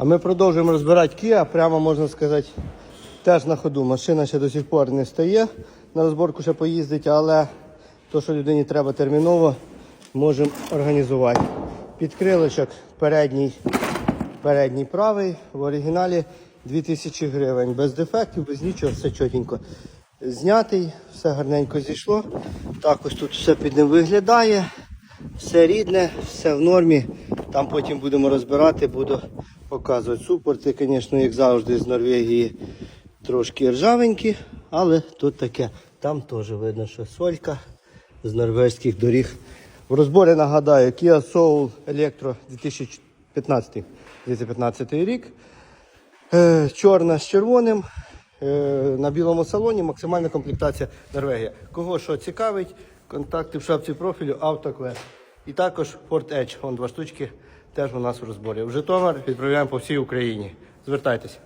А ми продовжуємо розбирати Kia, прямо можна сказати, теж на ходу. Машина ще до сих пор не стає, на розборку ще поїздить, але то, що людині треба терміново, можемо організувати. Підкрилочок передній, передній правий, в оригіналі 2000 гривень. Без дефектів, без нічого, все чотенько. Знятий, все гарненько зійшло. Так ось тут все під ним виглядає. Все рідне, все в нормі. Там потім будемо розбирати, буду показувати. Супорти, звісно, як завжди, з Норвегії трошки ржавенькі, але тут таке. Там теж видно, що солька з норвезьких доріг. В розборі нагадаю, Kia Soul Electro 2015, 2015 рік. Е, Чорна з червоним. е, На білому салоні максимальна комплектація Норвегія. Кого що цікавить, контакти в шапці профілю автоклес. І також Ford Edge, вон два штучки теж у нас в розборі. В Житомир відправляємо по всій Україні. Звертайтеся.